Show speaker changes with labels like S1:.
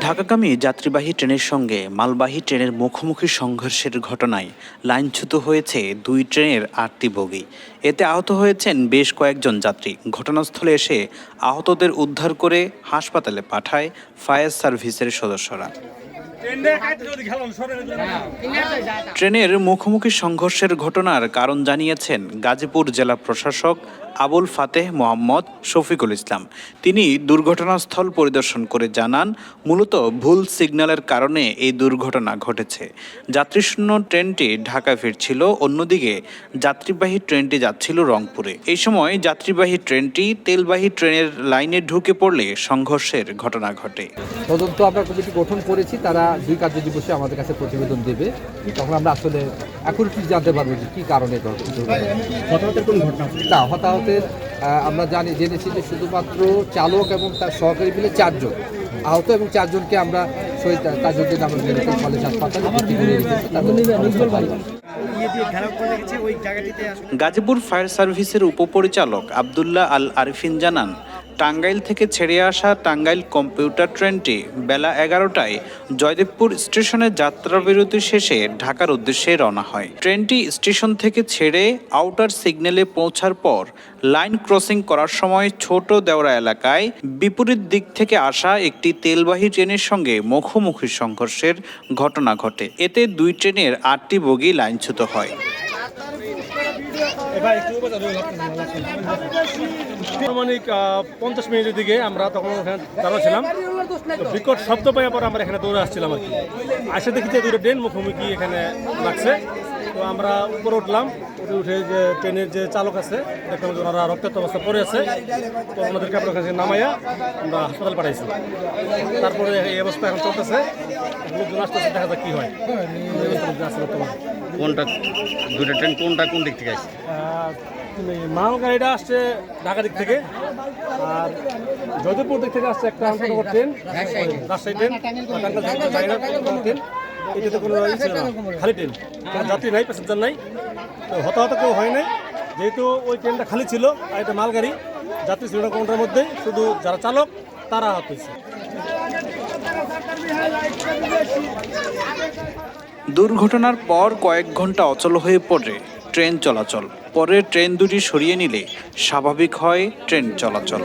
S1: ঢাকাগামী যাত্রীবাহী ট্রেনের সঙ্গে মালবাহী ট্রেনের মুখোমুখি সংঘর্ষের ঘটনায় লাইনচ্যুত হয়েছে দুই ট্রেনের আটটি বগি। এতে আহত হয়েছেন বেশ কয়েকজন যাত্রী। ঘটনাস্থলে এসে আহতদের উদ্ধার করে হাসপাতালে পাঠায় ফায়ার সার্ভিসের সদস্যরা। ট্রেনের মুখোমুখি সংঘর্ষের ঘটনার কারণ জানিয়েছেন গাজীপুর জেলা প্রশাসক আবুল ফাতেহ মোহাম্মদ শফিকুল ইসলাম। তিনি দুর্ঘটনাস্থল পরিদর্শন করে জানান, মূলত ভুল সিগন্যালের কারণে এই দুর্ঘটনা ঘটেছে। যাত্রীশূন্য ট্রেনটি ঢাকায় ফিরছিল, অন্যদিকে যাত্রীবাহী ট্রেনটি যাচ্ছিল রংপুরে। এই সময় যাত্রীবাহী ট্রেনটি তেলবাহী ট্রেনের লাইনে ঢুকে পড়লে সংঘর্ষের ঘটনা ঘটে।
S2: তদন্ত আমরা কমিটি গঠন করেছি, তারা দুই কার্য দিবসে আমাদের কাছে প্রতিবেদন দেবে। তখন আমরা আসলে অ্যাকুরেটলি জানতে পারব যে কী কারণে না হতাহতের আমরা জানি জেনেছি যে শুধুমাত্র চালক এবং তার সহকারী মিলে চারজন আহত এবং চারজনকে আমরা শহীদ তাজউদ্দিন আহমেদ মেডিকেল কলেজ হাসপাতালে ভর্তি করে রেখেছি
S1: গাজীপুর ফায়ার সার্ভিসের উপপরিচালক আবদুল্লাহ আল আরিফিন জানান টাঙ্গাইল থেকে ছেড়ে আসা টাঙ্গাইল কম্পিউটার ট্রেনটি বেলা এগারোটায় জয়দেবপুর স্টেশনে যাত্রাবিরতি শেষে ঢাকার উদ্দেশ্যে রওনা হয়। ট্রেনটি স্টেশন থেকে ছেড়ে আউটার সিগন্যালে পৌঁছার পর লাইন ক্রসিং করার সময় ছোট দেওরা এলাকায় বিপরীত দিক থেকে আসা একটি তেলবাহী ট্রেনের সঙ্গে মুখোমুখি সংঘর্ষের ঘটনা ঘটে। এতে দুই ট্রেনের আটটি বগি লাইনচ্যুত হয়।
S3: আনুমানিক পঞ্চাশ মিনিটের দিকে আমরা তখন ওখানে দাঁড়াচ্ছিলাম। বিকট শব্দ পাওয়ার পর আমরা এখানে দৌড়ে আসছিলাম আর কি। আসে দেখি যে দুটো ট্রেন মুখোমুখি এখানে লাগছে। তো আমরা উপরে উঠলাম উঠে উঠে যে ট্রেনের যে চালক আছে দেখলাম যে ওনারা রক্তাক্ত অবস্থা পড়ে আছে। তো ওনাদেরকে আপনার কাছে নামাইয়া আমরা হাসপাতাল পাঠাইছি। তারপরে এই অবস্থা এখন চলতেছে। লোকজন আসতেছে দেখা যাক কী হয়।
S4: কোনটা দুটো ট্রেন কোনটা কোন দিক থেকে আসছে?
S3: মাল গাড়িটা আসছে ঢাকা দিক থেকে। আর যোধপুর দিক থেকে আসছে একটা আন্তনগর ট্রেন রাজশাহী ট্রেন ট্রেন। এটাতে কোনো ই না। খালি ট্রেন। কোনো যাত্রী নাই প্যাসেঞ্জার নাই। তো হতাহত কেউ হয় নাই। যেহেতু ওই ট্রেনটা খালি ছিল আর এটা মালগাড়ি যাত্রী ছিল কোনটার মধ্যে শুধু যারা চালক তারা আহত হয়েছে।
S1: দুর্ঘটনার পর কয়েক ঘণ্টা অচল হয়ে পড়ে। ট্রেন চলাচল। পরে ট্রেন দুটি সরিয়ে নিলে স্বাভাবিক হয় ট্রেন চলাচল।